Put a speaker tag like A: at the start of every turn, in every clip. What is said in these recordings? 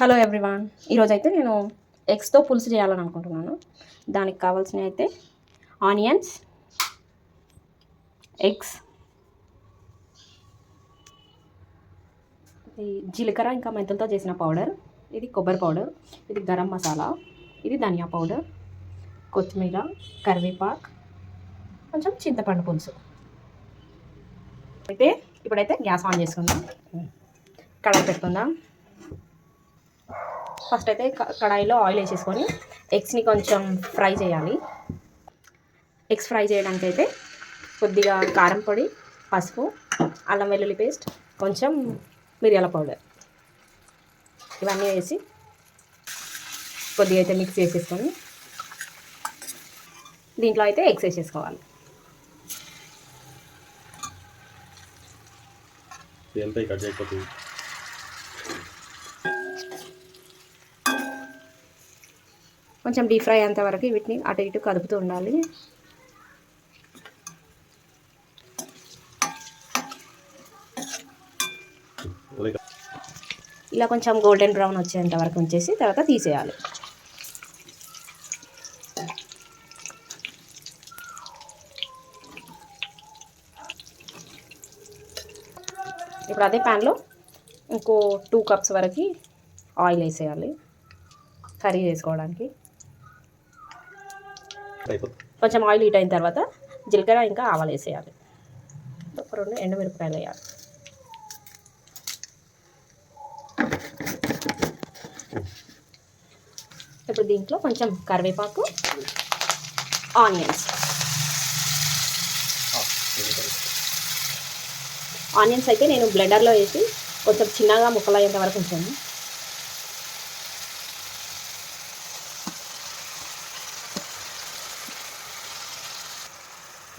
A: Hello everyone. ఈరోజు అయితే నేను ఎగ్స్తో పులుసు చేయాలని అనుకుంటున్నాను దానికి కావాల్సినవి అయితే ఆనియన్స్ ఎగ్స్ ఇది జీలకర్ర ఇంకా మెంతులతో చేసిన పౌడర్ ఇది కొబ్బరి పౌడర్ ఇది గరం మసాలా ఇది ధనియా పౌడర్ కొత్తిమీర కరివేపాక్ కొంచెం చింతపండు పులుసు. అయితే ఇప్పుడైతే గ్యాస్ ఆన్ చేసుకుందాం. కడాయి పెట్టుకుందాం. ఫస్ట్ అయితే క- కడాయిలో ఆయిల్ వేసేసుకొని ఎగ్స్ని కొంచెం ఫ్రై చేయాలి. ఎగ్స్ ఫ్రై చేయడానికి అయితే కొద్దిగా కారం పొడి పసుపు అల్లం వెల్లుల్లి పేస్ట్ కొంచెం మిరియాల పౌడర్. ఇవన్నీ వేసి కొద్దిగా అయితే మిక్స్ చేసేసుకొని దీంట్లో అయితే ఎగ్స్ వేసేసుకోవాలి.
B: ఎంత కట్ అయిపోతుంది?
A: కొంచెం డీప్ ఫ్రై అంతవరకు వరకు వీటిని అటు ఇటు కదుపుతూ ఉండాలి. ఇలా కొంచెం గోల్డెన్ బ్రౌన్ వచ్చేంత వరకు ఉంచేసి తర్వాత తీసేయాలి. ఇప్పుడు అదే ప్యాన్లో ఇంకో టూ కప్స్ వరకు ఆయిల్ వేసేయాలి. కర్రీ చేసుకోవడానికి. కొంచెం ఆయిల్ హీట్ అయిన తర్వాత జీలకర్ర ఇంకా ఆవాలు వేసేయాలి. ఒక రెండు ఎండుమిరపకాయలు వేయాలి. ఇప్పుడు దీంట్లో కొంచెం కరివేపాకు ఆనియన్స్. ఆనియన్స్ అయితే నేను బ్లెండర్లో వేసి కొంచెం చిన్నగా ముక్కలు అయ్యేంత వరకు ఉంచాను.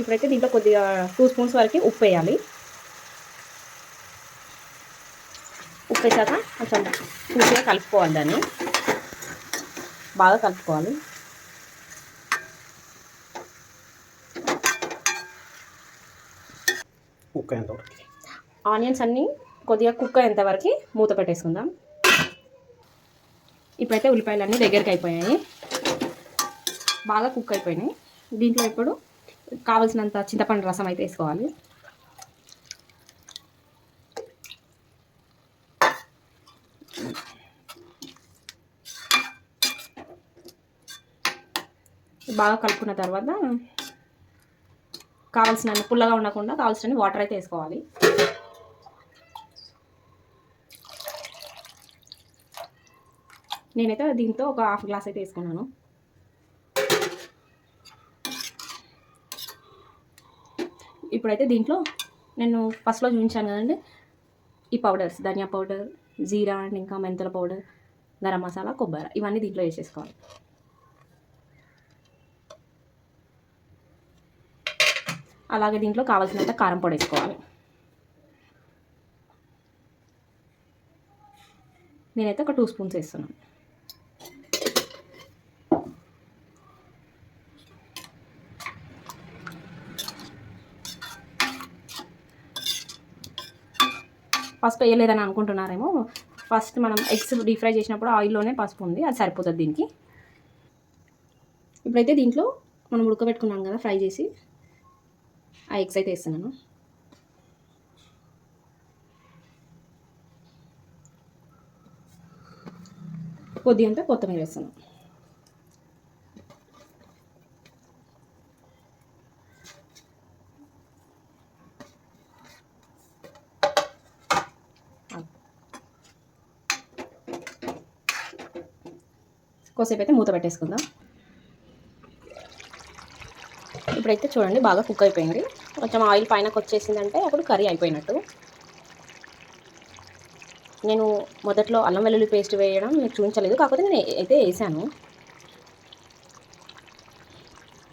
A: ఇప్పుడైతే దీంట్లో కొద్దిగా టూ స్పూన్స్ వరకు ఉప్పు వేయాలి. ఉప్పు వేసాక కొంచెం పూర్తిగా కలుపుకోవాలి దాన్ని. బాగా కలుపుకోవాలి. ఆనియన్స్ అన్నీ కొద్దిగా కుక్ అయ్యేంత వరకు మూత పెట్టేసుకుందాం. ఇప్పుడైతే ఉల్లిపాయలు అన్నీ దగ్గరికి అయిపోయాయి. బాగా కుక్ అయిపోయినాయి. దీంట్లో ఇప్పుడు కావలసినంత చింతపండు రసం అయితే వేసుకోవాలి. బాగా కలుపుకున్న తర్వాత కావాల్సిన పుల్లగా ఉండకుండా కావాల్సిన వాటర్ అయితే వేసుకోవాలి. నేనైతే దీంతో ఒక హాఫ్ గ్లాస్ అయితే వేసుకున్నాను. ఇప్పుడైతే దీంట్లో నేను ఫస్ట్లో చూపించాను కదండి. ఈ పౌడర్స్ ధనియా పౌడర్ జీరా అండ్ ఇంకా మెంతుల పౌడర్ గరం మసాలా కొబ్బరి ఇవన్నీ దీంట్లో వేసేసుకోవాలి అలాగే దీంట్లో కావాల్సినంత కారం పొడి వేసుకోవాలి. నేనైతే ఒక టూ స్పూన్స్ వేస్తున్నాను. పసుపు వేయలేదని అనుకుంటున్నారేమో. ఫస్ట్ మనం ఎగ్స్ డీప్ ఫ్రై చేసినప్పుడు ఆయిల్లోనే పసుపు ఉంది అది సరిపోతుంది దీనికి. ఇప్పుడైతే దీంట్లో మనం ఉడకబెట్టుకున్నాం కదా ఫ్రై చేసి ఆ ఎగ్స్ అయితే వేస్తున్నాను. కొద్దిగంత కొత్తిమీర వేస్తున్నాను. కొద్దిసేపు అయితే మూత పెట్టేసుకుందాం. ఇప్పుడైతే చూడండి బాగా కుక్ అయిపోయింది. కొంచెం ఆయిల్ పైనకు వచ్చేసిందంటే అప్పుడు కర్రీ అయిపోయినట్టు. నేను మొదట్లో అల్లం వెల్లుల్లి పేస్ట్ వేయడం మీకు చూపించలేదు కాకపోతే నేను అయితే వేసాను.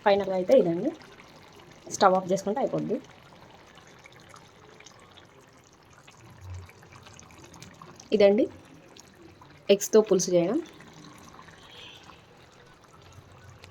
A: ఫైనల్గా అయితే ఇదండి. స్టవ్ ఆఫ్ చేసుకుంటే అయిపోద్ది. ఇదండి. ఎగ్స్తో పులుసు చేయడం.